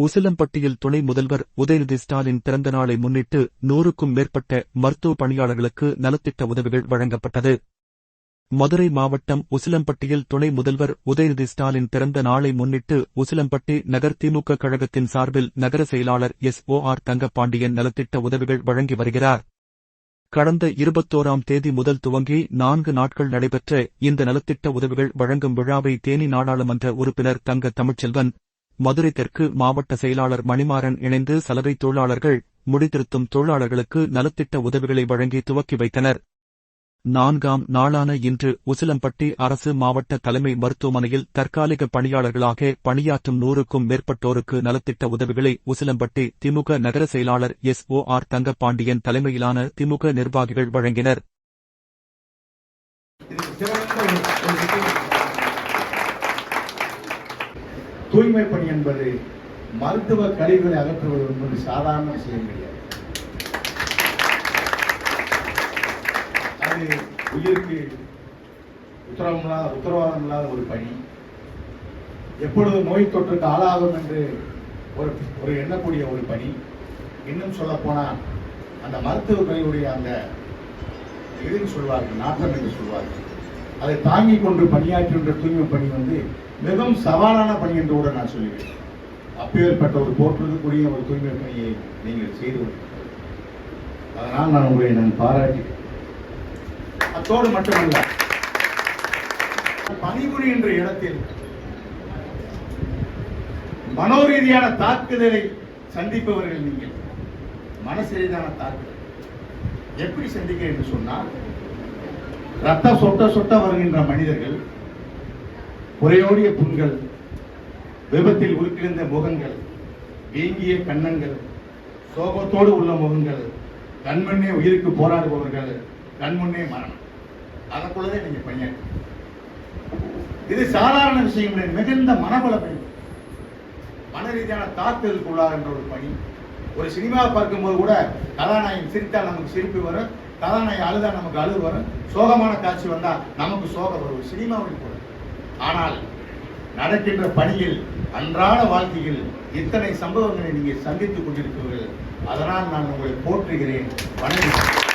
உசிலம்பட்டியில் துணை முதல்வர் உதயநிதி ஸ்டாலின் பிறந்த நாளை முன்னிட்டு நூறுக்கும் மேற்பட்ட மருத்துவ பணியாளர்களுக்கு நலத்திட்ட உதவிகள் வழங்கப்பட்டது. மதுரை மாவட்டம் உசிலம்பட்டியில் துணை முதல்வர் உதயநிதி ஸ்டாலின் பிறந்த நாளை முன்னிட்டு உசிலம்பட்டி நகர் திமுக கழகத்தின் சார்பில் நகர செயலாளர் எஸ் ஓ ஆர் தங்கப்பாண்டியன் நலத்திட்ட உதவிகள் வழங்கி வருகிறார். கடந்த இருபத்தோராம் தேதி முதல் துவங்கி நான்கு நாட்கள் நடைபெற்ற இந்த நலத்திட்ட உதவிகள் வழங்கும் விழாவை தேனி நாடாளுமன்ற உறுப்பினர் தங்க தமிழ்ச்செல்வன் மதுரை தெற்கு மாவட்ட செயலாளர் மணிமாறன் இணைந்து சலவை தொழிலாளர்கள் முடித்திருத்தும் தொழிலாளர்களுக்கு நலத்திட்ட உதவிகளை வழங்கி துவக்கி வைத்தனர். நான்காம் நாளான இன்று உசிலம்பட்டி அரசு மாவட்ட தலைமை மருத்துவமனையில் தற்காலிக பணியாளர்களாக பணியாற்றும் நூறுக்கும் மேற்பட்டோருக்கு நலத்திட்ட உதவிகளை உசிலம்பட்டி திமுக நகர செயலாளர் எஸ். ஓ. ஆர். தங்கப்பாண்டியன் தலைமையிலான திமுக நிர்வாகிகள் வழங்கினர் இதுக்கு சிறந்த ஒரு- ஒரு விஷயம். தூய்மை பணி என்பது மருத்துவ கழிவுகளை அகற்றுவது என்பது சாதாரண விஷயம் கிடையாது. அது உயிருக்கு உத்தரவாதம் உத்தரவாதம் இல்லாத ஒரு பணி. எப்பொழுது நோய் தொற்றுக்கு ஆளாகும் என்று ஒரு ஒரு எண்ணக்கூடிய ஒரு பணி. இன்னும் சொல்ல போனால் அந்த மருத்துவ கழிவுடைய அந்த இதுன்னு சொல்வார்கள் நாட்டம் என்று சொல்வார்கள். அதை தாங்கிக் கொண்டு பணியாற்றுகின்ற தூய்மை பணி வந்து மிகவும் சவாலான பணி என்று கூட நான் சொல்லுவேன். அப்பேற்பட்ட ஒரு போற்றுதற்குரிய ஒரு தூய்மை பணியை நீங்கள் செய்து அதனால் நான் உங்களை நான் பாராட்டி அத்தோடு மட்டுமல்ல பணிபுரிகின்ற இடத்தில் மனோரீதியான தாக்குதலை சந்திப்பவர்கள் நீங்கள். மனசரீதியான தாக்குதல். எப்படி சந்திக்க என்று சொன்னால் ரத்தம் சொட்ட சொட்ட வருகின்ற மனிதர்கள் உரையோடிய புண்கள் விபத்தில் உருக்கிழந்த முகங்கள் வீங்கிய கண்ணங்கள் சோகத்தோடு உள்ள முகங்கள் கண்முன்னே உயிருக்கு போராடுபவர்கள் கண்முன்னே மரணம். அதற்குள்ளதே நீங்க பையன். இது சாதாரண விஷயம் மிகுந்த மனபல பணி மன ரீதியான தாக்குதலுக்கு உள்ளாகின்ற ஒரு பணி. ஒரு சினிமா பார்க்கும்போது கூட கதாநாயகன் சிரித்தால் நமக்கு சிரிப்பு வரும் கதாநாயகி அழுதா நமக்கு அழுது வரும். சோகமான காட்சி வந்தா நமக்கு சோகம் வரும். சினிமாவில் கூட. ஆனால் நடக்கின்ற பணியில் அன்றாட வாழ்க்கையில் இத்தனை சம்பவங்களை நீங்கள் சந்தித்துக் கொண்டிருக்கிறீர்கள். அதனால் நான் உங்களை போற்றுகிறேன். வணக்கம்.